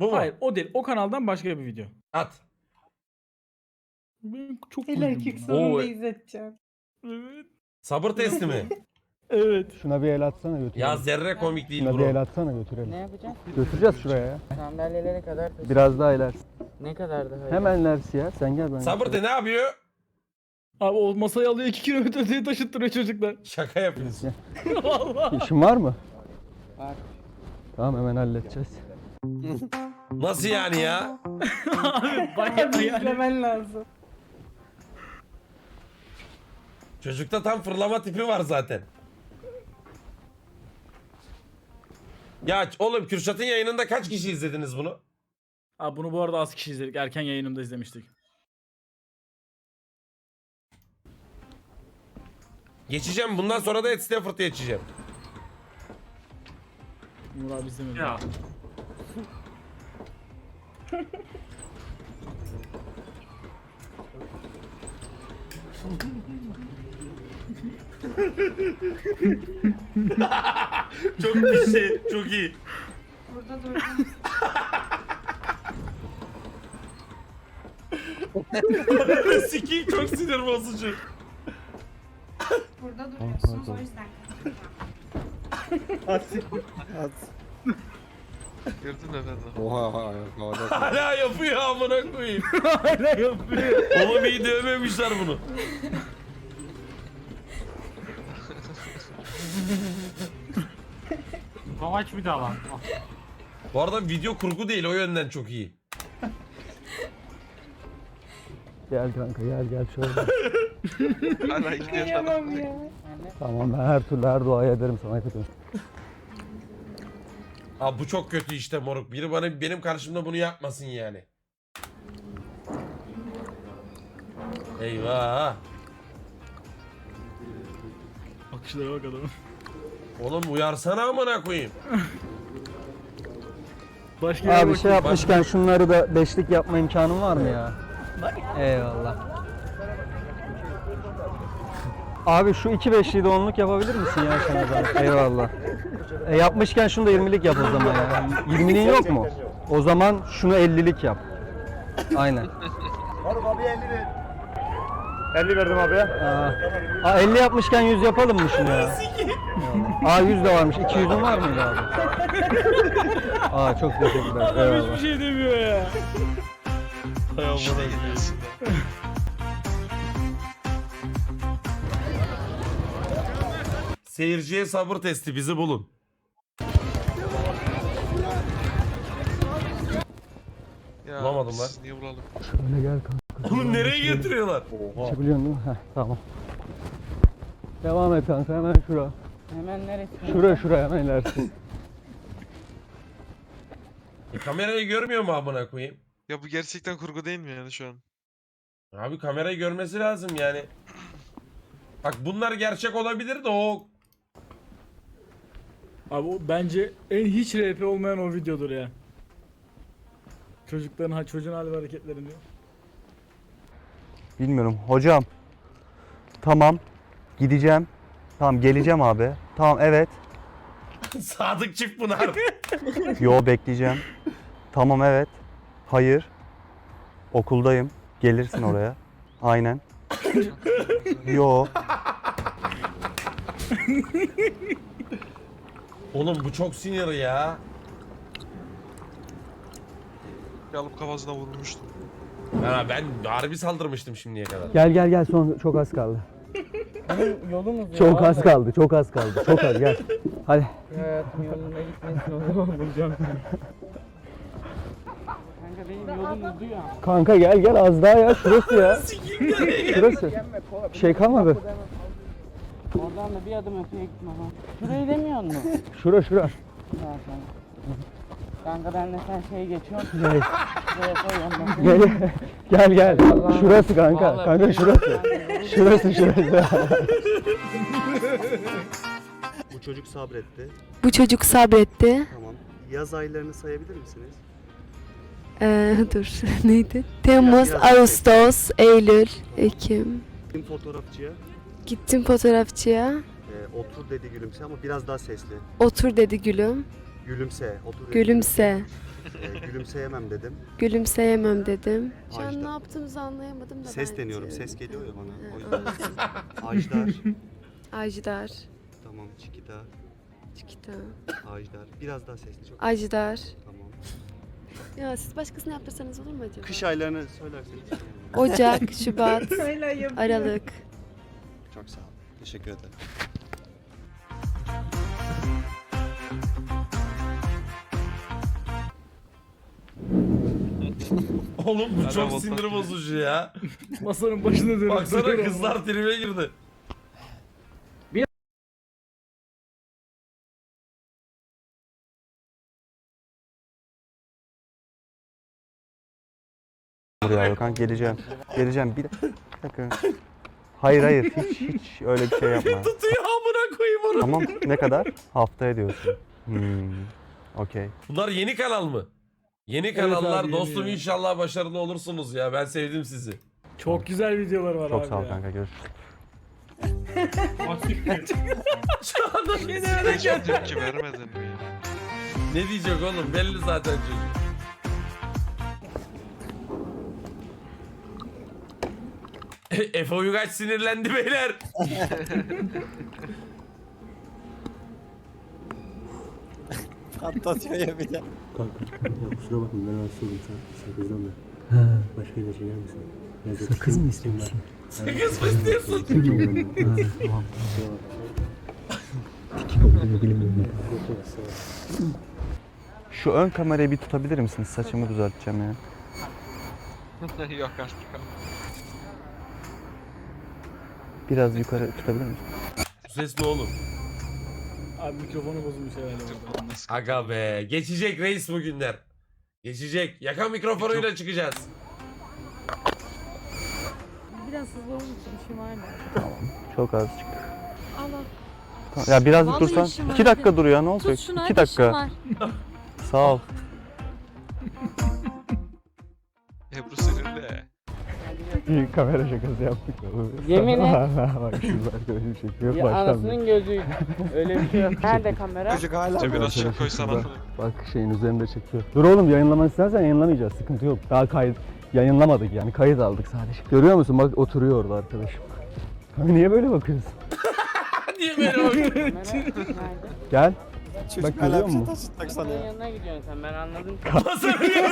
Bu mu? Hayır o değil. O kanaldan başka bir video. At. Ben çok El uyudum erkek buna. sonunda Oo. izleteceğim. Evet. Sabır testi mi? Evet. Şuna bir el atsana götürelim. ya zerre komik değil Şuna bir el bro. atsana götürelim. Ne yapacağız? Götüreceğiz şuraya ya. Sandalyelere kadar taşı. Biraz daha ilerisi. Ne kadar daha? Hemen ilerisi ya. Sen gel ben. Sabır de ne yapıyor? Abi o masayı alıyor 2 kilometre öteye taşıttırıyor çocuklar. Şaka yapıyorsun. Vallahi. İşin var mı? Var. Tamam hemen halledeceğiz. Nasıl yani ya? Abi bayağı yani. izlemen lazım. Çocukta tam fırlama tipi var zaten. Ya oğlum Kürşat'ın yayınında kaç kişi izlediniz bunu? Abi bunu bu arada az kişi izledik. Erken yayınımda izlemiştik. Geçeceğim bundan sonra da Ed Stafford'a geçeceğim. Umur abi izlemedi. Ya. Çok bir şey, çok iyi. Burada durdum. Sikiyim çok sinir bozucu. Burada duruyorsunuz o yüzden Gördün efendim. Oha oha havada. Hala yapıyor amına koyayım. Hala yapıyor. Oğlum iyi dövmemişler bunu. Mamaç bir daha lan. Bu arada video kurgu değil o yönden çok iyi. Gel kanka gel gel şöyle. Hala gidiyor Kıyamam ya. tamam ben her türlü her duayı ederim sana kötü. Abi bu çok kötü işte moruk. Biri bana benim karşımda bunu yapmasın yani. Eyvah. Bakışlara bak adamın. Oğlum uyarsana amına koyayım. Başka yere Abi bak. şey yapmışken şunları da beşlik yapma imkanın var mı ya? Eyvallah. Abi şu iki beşliği de onluk yapabilir misin ya sana? Eyvallah. E yapmışken şunu da 20'lik yap o zaman ya. 20'liğin yok mu? O zaman şunu 50'lik yap. Aynen. 50 verdim abi. Aa, Aa, 50 yapmışken 100 yapalım mı şunu ya? Aa 100 de varmış. 200'ün var mıydı abi? Aa çok teşekkürler. Adam Eyvallah. hiçbir şey demiyor ya. İşte gelirsin. Seyirciye sabır testi bizi bulun. Ya, Bulamadım lan. Niye bulalım? Şöyle gel kanka. Oğlum nereye getiriyorlar? Çebiliyorsun değil mi? Heh, tamam. Devam et kanka hemen şura. Hemen neresi? Şura şura hemen ilerisi. E, kamerayı görmüyor mu amına koyayım? Ya bu gerçekten kurgu değil mi yani şu an? Abi kamerayı görmesi lazım yani. Bak bunlar gerçek olabilir de o Abi o bence en hiç RP olmayan o videodur ya. Çocukların ha çocuğun hal ve hareketlerini. Bilmiyorum. Hocam. Tamam. Gideceğim. Tamam geleceğim abi. Tamam evet. Sadık Çiftpınar. Yo bekleyeceğim. Tamam evet. Hayır. Okuldayım. Gelirsin oraya. Aynen. Yo. Oğlum bu çok sinir ya. Bir alıp kafasına vurmuştum. Ya ben harbi saldırmıştım şimdiye kadar. Gel gel gel son çok az kaldı. Bizim yolumuz Çok az kaldı. Çok az kaldı. Çok az gel. Hadi. Hayatım yolunda gitmesin o zaman bulacağım seni. Kanka benim yolum uzuyor. Kanka gel gel az daha ya. Şurası ya. Şurası. Bir şey kalmadı. Oradan da bir adım öteye gitme lan. Şurayı demiyor musun? Şura şura. Ya sen. Kanka ben de sen şey geçiyorum. Gel Şuraya koyuyorum ben. gel. Gel gel. Şurası kanka. Vallahi Kanka şurası. Şurası şurası. Bu çocuk sabretti. Bu çocuk sabretti. Tamam. Yaz aylarını sayabilir misiniz? Ee, dur neydi? Temmuz, Biraz- Ağustos, Eylül, Ekim. Gittim fotoğrafçıya. Gittim fotoğrafçıya. Ee, otur dedi gülümse ama biraz daha sesli. Otur dedi gülüm. Gülümse. Otur. Gülümse. Ee, gülümseyemem dedim. Gülümseyemem dedim. Şu an ne yaptığımızı anlayamadım da Ses ben deniyorum. Ses geliyor ya bana. O Ha, yüzden. anladım. Ajdar. Ajdar. Tamam. Çikita. Çikita. Ajdar. Biraz daha sesli çok. Ajdar. Tamam. Ya siz başkasını yaptırsanız olur mu acaba? Kış aylarını söylerseniz. Ocak, Şubat. Aralık. Çok sağ ol. Teşekkür ederim. Oğlum bu çok sinir bozucu ya. Masanın başında dönüp Baksana kızlar tribe girdi. Buraya Gökhan geleceğim. Geleceğim. Bir dakika. Hayır hayır hiç hiç öyle bir şey yapma. Tutuyor amına koyayım onu. Tamam ne kadar? Haftaya diyorsun. Hmm. Okey. Bunlar yeni kanal mı? Yeni Evet kanallar abi, yeni dostum ya. inşallah başarılı olursunuz ya. Ben sevdim sizi. Çok güzel videolar var Çok abi sağ ol ya. kanka görüşürüz. Şu anda Diyeceğim ki vermedin mi ya? ne diyecek oğlum belli zaten çocuk. Efe Uygaç sinirlendi beyler. Kusura bakma ben rahatsız oldum sen sakızdan da. Başka ilaç yer misin? Sakız mı istiyorsun? Kız mı istiyorsun? Tamam. Şu ön kamerayı bir tutabilir misiniz? Saçımı düzelteceğim ya. Yok artık. Biraz yukarı tutabilir misin? Ses ne oğlum? Abi mikrofonu bozulmuş herhalde burada. Aga be. Geçecek reis bugünler. Geçecek. Yaka mikrofonuyla çıkacağız. Biraz hızlı olmuş işim var mı? Çok az çıktı. Allah. Ya biraz Vallahi dursan. işim var. İki dakika dur ya ne olacak? Tut şunu hadi işim dakika. var. Sağ ol. İyi kamera şakası yaptık. Yemin et. Bak şurada arkadaşım çekiyor. Ya anasının gözü. Öyle bir şey yok. Nerede kamera? Cebine açık koysana. Bak şeyin üzerinde çekiyor. Dur oğlum yayınlamak istersen yayınlamayacağız. Sıkıntı yok. Daha kayıt yayınlamadık yani. Kayıt aldık sadece. Görüyor musun? Bak oturuyor orada arkadaşım. Abi niye böyle bakıyorsun? Niye böyle bakıyorsun? Gel. Bak görüyor musun? Senin yanına gidiyorsun sen ben anladım. Masaya gidiyor.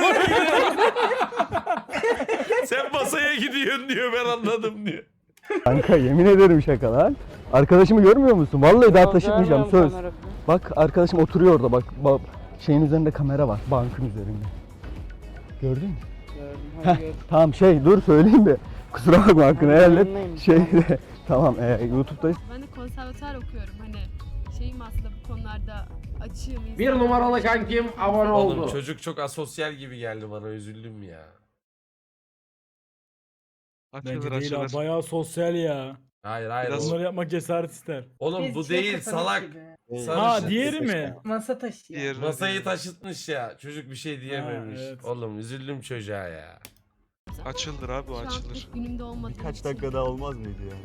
Sen masaya gidiyorsun diyor ben anladım diyor. Kanka yemin ederim şaka lan. Arkadaşımı görmüyor musun? Vallahi daha taşıtmayacağım söz. Bak arkadaşım oturuyor orada bak. Ba- şeyin üzerinde kamera var. Bankın üzerinde. Gördün mü? Gördüm, Heh, tamam şey dur söyleyeyim de. Kusura bakma hakkını helal et. Şeyde tamam e, YouTube'dayız. Ben de konservatuar okuyorum hani şeyim aslında bu konularda açığım. Bir numaralı kankim abone Oğlum oldu. çocuk çok asosyal gibi geldi bana üzüldüm ya. Bence Açılır değil abi açılır. bayağı sosyal ya. Hayır hayır. Biraz- oğlum. Bunları yapmak cesaret ister. Oğlum Biz bu değil salak. Ha diğeri mi? Masa taşıyor. Diğerine Masayı değil. taşıtmış ya. Çocuk bir şey diyememiş. evet. Oğlum üzüldüm çocuğa ya. Açılır abi o Şu an açılır. pek günümde olmadığı Birkaç için. dakika daha olmaz mıydı ya?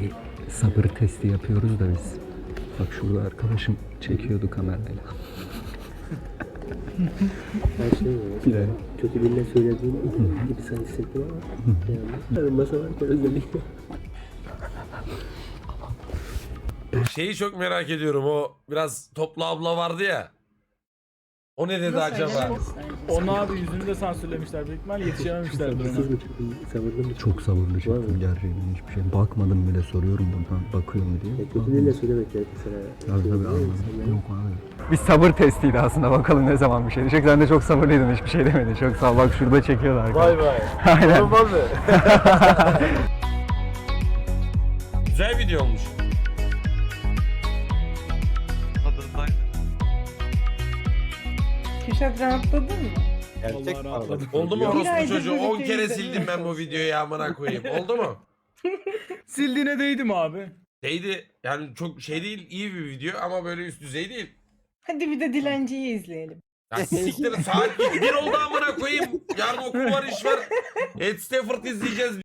Bir sabır testi yapıyoruz da biz. Bak şurada arkadaşım çekiyordu kamerayla. Her şey var. Bir de. Kötü birine söylediğim gibi sen hissettim ama. Yani masa varken özellikle. Şeyi çok merak ediyorum. O biraz toplu abla vardı ya. O ne dedi Nasıl acaba? Onu abi yüzünü de sansürlemişler. Büyük ihtimal yetişememişlerdir ona. Sabırlı mı Çok sabırlı çıktım gerçekten hiçbir şey. Bakmadım bile soruyorum buradan bakıyor mu diye. kötü birine söylemek gerekir sana. Tabii tabii anladım. Yok abi. Bir sabır testiydi aslında bakalım ne zaman bir şey diyecek. Sen de çok sabırlıydın hiçbir şey demedin. Çok sağ ol. Bak şurada çekiyorlar. arkadaş. vay. Aynen. Güzel video olmuş. Kürşat rahatladın mı? Allah rahatladım. Oldu mu orospu çocuğu? bu 10 videoyu kere sildim ben bu videoyu amına koyayım. Oldu mu? Sildiğine değdi mi abi? Şeydi yani çok şey değil iyi bir video ama böyle üst düzey değil. Hadi bir de dilenciyi izleyelim. Ya siktir saat bir oldu amına koyayım. Yarın okul var iş var. Ed Stafford izleyeceğiz.